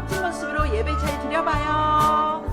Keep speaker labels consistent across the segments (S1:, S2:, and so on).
S1: 멋진 모습으로 예배 잘 드려봐요.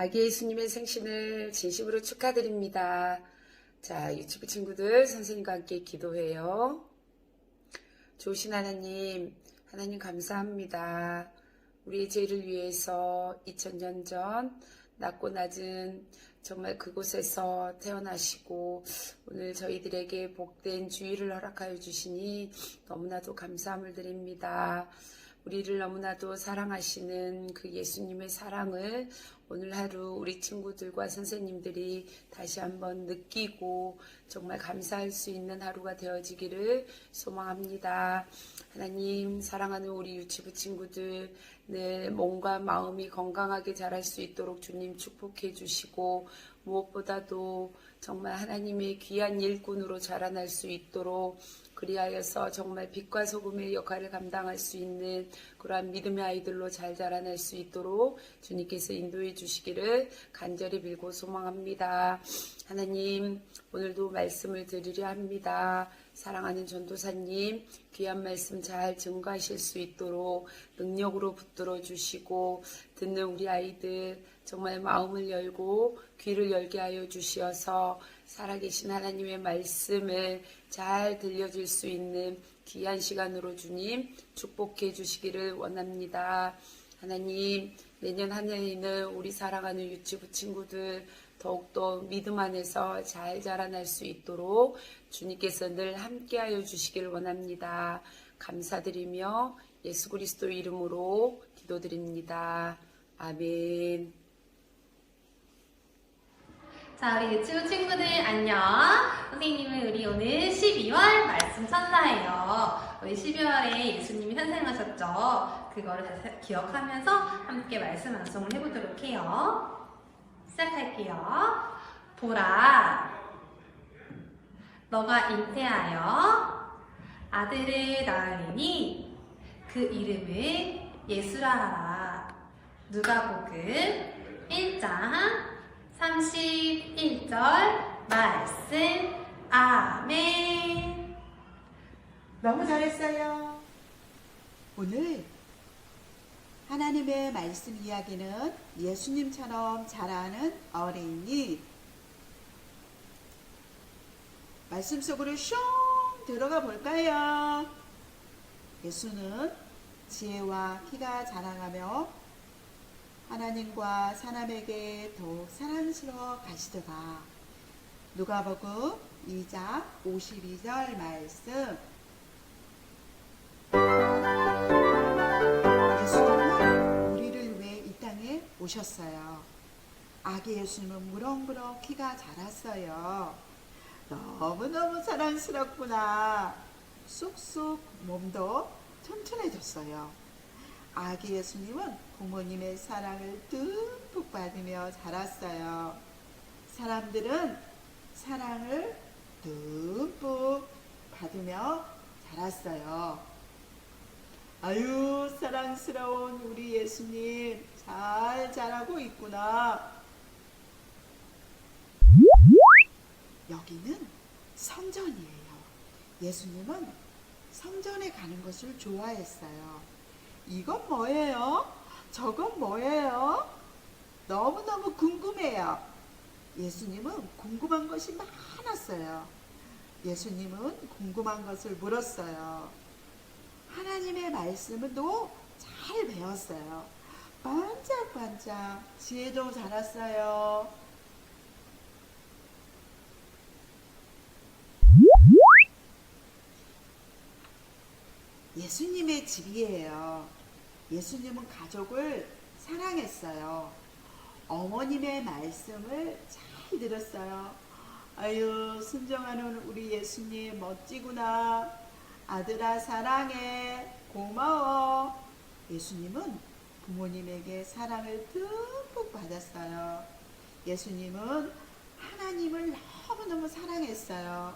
S2: 아기 예수님의 생신을 진심으로 축하드립니다. 자, 유튜브 친구들, 선생님과 함께 기도해요. 좋으신 하나님, 하나님 감사합니다. 우리의 죄를 위해서 2000년 전 낮고 낮은 정말 그곳에서 태어나시고 오늘 저희들에게 복된 주의를 허락하여 주시니 너무나도 감사함을 드립니다. 우리를 너무나도 사랑하시는 그 예수님의 사랑을 오늘 하루 우리 친구들과 선생님들이 다시 한번 느끼고 정말 감사할 수 있는 하루가 되어지기를 소망합니다. 하나님, 사랑하는 우리 유치부 친구들, 늘 몸과 마음이 건강하게 자랄 수 있도록 주님 축복해 주시고, 무엇보다도 정말 하나님의 귀한 일꾼으로 자라날 수 있도록 그리하여서 정말 빛과 소금의 역할을 감당할 수 있는 그러한 믿음의 아이들로 잘 자라날 수 있도록 주님께서 인도해 주시기를 간절히 빌고 소망합니다. 하나님, 오늘도 말씀을 드리려 합니다. 사랑하는 전도사님, 귀한 말씀 잘 증거하실 수 있도록 능력으로 붙들어 주시고, 듣는 우리 아이들 정말 마음을 열고 귀를 열게 하여 주시어서 살아계신 하나님의 말씀을 잘 들려줄 수 있는 귀한 시간으로 주님 축복해 주시기를 원합니다. 하나님, 내년 한 해에는 우리 사랑하는 유치부 친구들 더욱더 믿음 안에서 잘 자라날 수 있도록 주님께서 늘 함께하여 주시기를 원합니다. 감사드리며 예수 그리스도 이름으로 기도드립니다. 아멘.
S3: 자, 우리 유치부 친구들 안녕. 선생님은 우리 오늘 12월 말씀 천사예요. 우리 12월에 예수님이 탄생하셨죠. 그거를 다시 기억하면서 함께 말씀 암송을 해보도록 해요. 시작할게요. 보라, 너가 잉태하여 아들을 낳으니 그 이름을 예수라 하라. 누가복음 1장 31절 말씀 아멘
S4: 너무 잘했어요. 오늘 하나님의 말씀 이야기는 예수님처럼 자라는 어린이 말씀 속으로 슝 들어가 볼까요? 예수는 지혜와 키가 자라가며 하나님과 사람에게 더욱 사랑스러워 가시더라. 누가복음 2장 52절 말씀 예수님은 우리를 위해 이 땅에 오셨어요. 아기 예수님은 무럭무럭 키가 자랐어요. 너무너무 사랑스럽구나. 쑥쑥 몸도 튼튼해졌어요. 아기 예수님은 부모님의 사랑을 듬뿍 받으며 자랐어요. 사람들은 사랑을 듬뿍 받으며 자랐어요. 아유, 사랑스러운 우리 예수님, 잘 자라고 있구나. 여기는 성전이에요. 예수님은 성전에 가는 것을 좋아했어요. 이건 뭐예요? 저건 뭐예요? 너무너무 궁금해요. 예수님은 궁금한 것이 많았어요. 예수님은 궁금한 것을 물었어요. 하나님의 말씀은 또잘 배웠어요. 반짝반짝 지혜도 자랐어요. 예수님의 집이에요. 예수님은 가족을 사랑했어요. 어머님의 말씀을 잘 들었어요. 아유, 순정하는 우리 예수님 멋지구나. 아들아, 사랑해. 고마워. 예수님은 부모님에게 사랑을 듬뿍 받았어요. 예수님은 하나님을 너무너무 사랑했어요.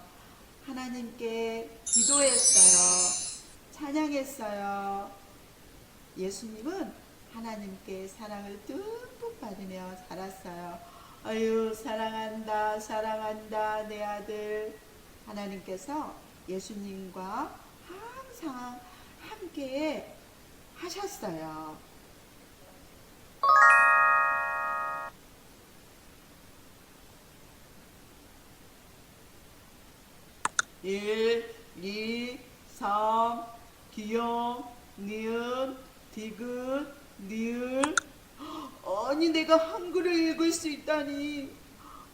S4: 하나님께 기도했어요. 찬양했어요. 예수님은 하나님께 사랑을 듬뿍 받으며 살았어요. 아유, 사랑한다, 사랑한다, 내 아들. 하나님께서 예수님과 항상 함께 하셨어요. 일, 이, 삼, 기영, 니은, 디귿, 니을. 아니, 내가 한글을 읽을 수 있다니.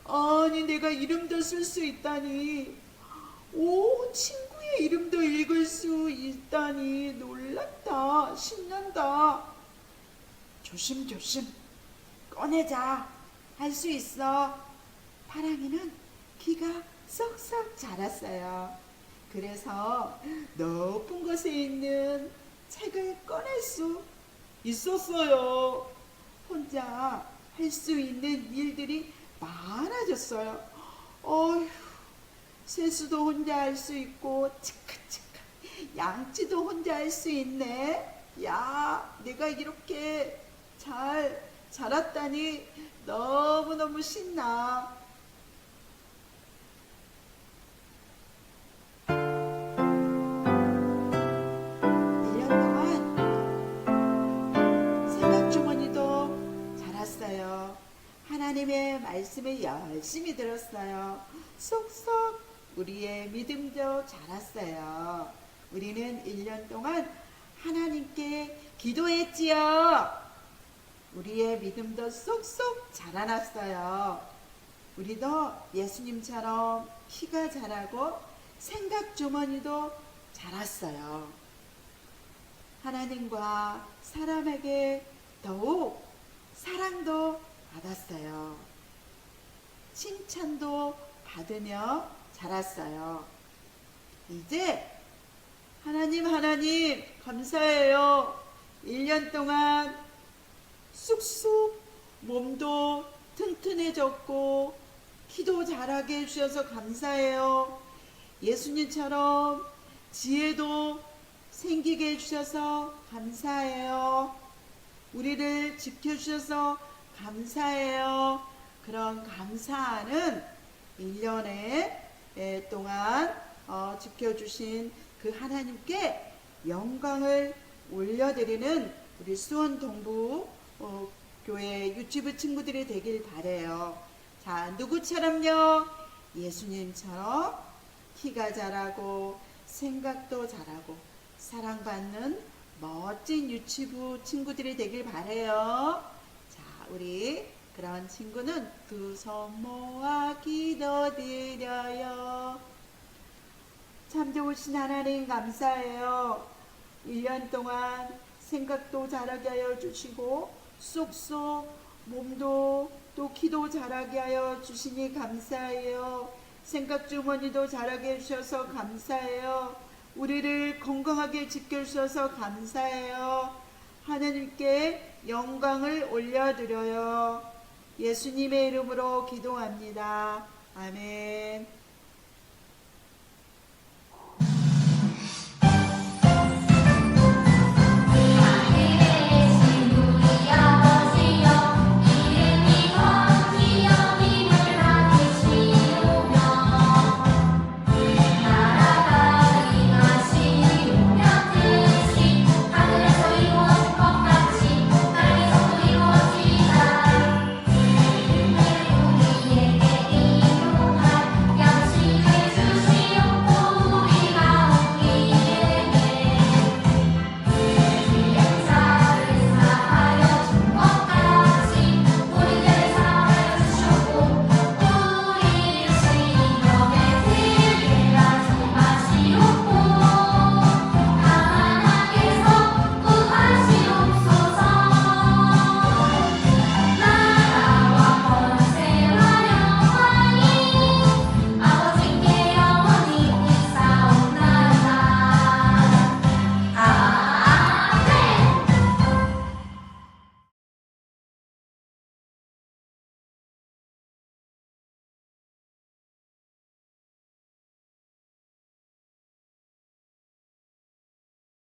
S4: 아니, 내가 이름도 쓸 수 있다니. 오, 친구의 이름도 읽을 수 있다니. 놀랍다. 신난다. 조심조심. 꺼내자. 할 수 있어. 파랑이는 키가 쏙쏙 자랐어요. 그래서 높은 곳에 있는 책을 꺼낼 수 있었어요. 혼자 할 수 있는 일들이 많아졌어요. 어휴, 세수도 혼자 할 수 있고, 치카치카, 양치도 혼자 할 수 있네. 야, 내가 이렇게 잘 자랐다니 너무너무 신나. 하나님의 말씀을 열심히 들었어요. 쏙쏙 우리의 믿음도 자랐어요. 우리는 1년 동안 하나님께 기도했지요. 우리의 믿음도 쏙쏙 자라났어요. 우리도 예수님처럼 키가 자라고 생각 주머니도 자랐어요. 하나님과 사람에게 더욱 사랑도 받았어요. 칭찬도 받으며 자랐어요. 이제 하나님, 하나님, 감사해요. 1년 동안 쑥쑥 몸도 튼튼해졌고, 키도 자라게 해주셔서 감사해요. 예수님처럼 지혜도 생기게 해주셔서 감사해요. 우리를 지켜주셔서 감사해요. 그런 감사하는 1년에 동안 어, 지켜주신 그 하나님께 영광을 올려드리는 우리 수원 동부 어, 교회 유치부 친구들이 되길 바래요. 자, 누구처럼요? 예수님처럼 키가 자라고 생각도 잘하고 사랑받는 멋진 유치부 친구들이 되길 바래요. 자, 우리 그런 친구는 두 손 모아 기도드려요. 참 좋으신 하나님 감사해요. 1년 동안 생각도 잘하게 하여 주시고 쏙쏙 몸도 또 키도 자라게 하여 주시니 감사해요. 생각 주머니도 자라게 해주셔서 감사해요. 우리를 건강하게 지켜주셔서 감사해요. 하나님께 영광을 올려드려요. 예수님의 이름으로 기도합니다. 아멘.